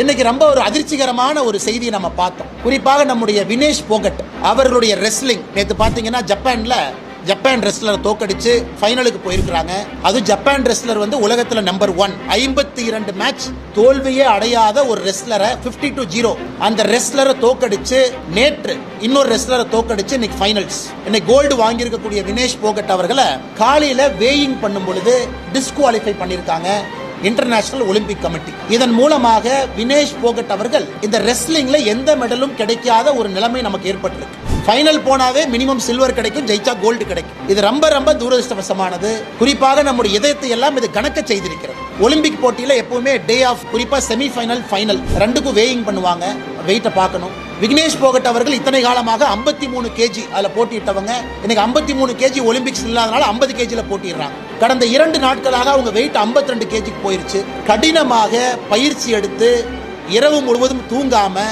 இன்னைக்கு ரொம்ப ஒரு அதிர்ச்சிகரமான ஒரு செய்தியை நம்ம பார்த்தோம். குறிப்பாக நம்முடைய வினேஷ் போகட் அவர்களுடைய ரெஸ்லிங் நேற்று பார்த்தீங்கன்னா ஜப்பான்ல ஜப்பான் ரெஸ்லர் தோக்கடிச்சு ஃபைனலுக்கு போயிருக்கிறாங்க. அது ஜப்பான் ரெஸ்லர் வந்து உலகத்துல நம்பர் ஒன் ஐம்பத்தி இரண்டு மேட்ச் தோல்வியே அடையாத ஒரு ரெஸ்லரை 52 டு ஜீரோ அந்த ரெஸ்லரை தோக்கடிச்சு நேற்று இன்னொரு ரெஸ்லரை தோக்கடிச்சு இன்னைக்கு ஃபைனல்ஸ் இன்னைக்கு கோல்டு வாங்கியிருக்கக்கூடிய வினேஷ் போகட் அவர்களை காலையில வேயிங் பண்ணும் பொழுது டிஸ்குவாலிஃபை பண்ணியிருக்காங்க. இன்டர்நேஷனல் ஒலிம்பிக் கமிட்டி இதன் மூலமாக வினேஷ் போகட் அவர்கள் இந்த ரெஸ்லிங்ல எந்த மெடலும் கிடைக்காத ஒரு நிலைமை நமக்கு ஏற்பட்டிருக்கு. ஃபைனல் போனாவே மினிமம் சில்வர் கிடைக்கும் ஜெயிச்சா கோல்டு கிடைக்கும். இது ரொம்ப ரொம்ப துரதிருஷ்டவசமானது. குறிப்பாக நம்முடைய இதயத்தை எல்லாம் இது கணக்க செய்திருக்கிறது. ஒலிம்பிக் போட்டியில எப்பவுமே டே ஆஃப் குறிப்பா செமி ஃபைனல் ஃபைனல் ரெண்டுக்கும் வேயிங் பண்ணுவாங்க. வெயிட்டை பார்க்கணும். விக்னேஷ் போகட் அவர்கள் இத்தனை காலமாக 53 மூணு கேஜி அதில் போட்டியிட்டவங்க. இன்னைக்கு 53 மூணு கேஜி ஒலிம்பிக்ஸ் இல்லாதனால ஐம்பது கேஜியில் போட்டிடுறாங்க கடந்த இரண்டு நாட்களாக அவங்க வெயிட் 52 ரெண்டு கேஜிக்கு போயிருச்சு. கடினமாக பயிற்சி எடுத்து இரவு முழுவதும் தூங்காம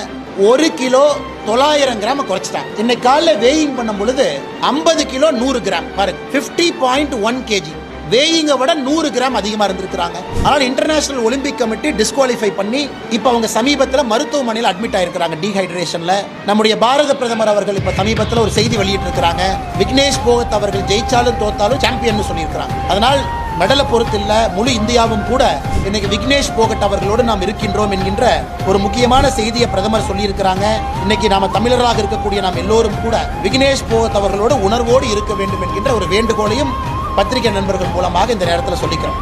ஒரு கிலோ தொள்ளாயிரம் கிராம் குறைச்சிட்டாங்க. இன்னைக்கு காலைல வேயிங் பண்ணும் பொழுது ஐம்பது கிலோ நூறு கிராம். பாருங்க ஃபிஃப்டி பாயிண்ட் ஒன் கேஜி. வேயிங்கை விட நூறு கிராம் அதிகமாக இருந்திருக்கிறாங்க. ஆனால் இன்டர்நேஷனல் ஒலிம்பிக் கமிட்டி டிஸ்குவாலிஃபை பண்ணி இப்போ அவங்க சமீபத்தில் மருத்துவமனையில் அட்மிட் ஆயிருக்கிறாங்க டீஹைட்ரேஷனில் நம்முடைய பாரத பிரதமர் அவர்கள் இப்போ சமீபத்தில் ஒரு செய்தி வெளியிட்டிருக்கிறாங்க. விக்னேஷ் போகத் அவர்கள் ஜெயிச்சாலும் தோத்தாலும் சாம்பியன் சொல்லியிருக்கிறாங்க. அதனால் மெடலை பொறுத்து இல்லை முழு இந்தியாவும் கூட இன்னைக்கு விக்னேஷ் போகட் அவர்களோடு நாம் இருக்கின்றோம் என்கின்ற ஒரு முக்கியமான செய்தியை பிரதமர் சொல்லியிருக்கிறாங்க. இன்னைக்கு நாம தமிழராக இருக்கக்கூடிய நாம் எல்லோரும் கூட விக்னேஷ் போகத் அவர்களோடு உணர்வோடு இருக்க வேண்டும் என்கின்ற ஒரு வேண்டுகோளையும் பத்திரிகை நண்பர்கள் மூலமாக இந்த நேரத்தில் சொல்லிக்கிறோம்.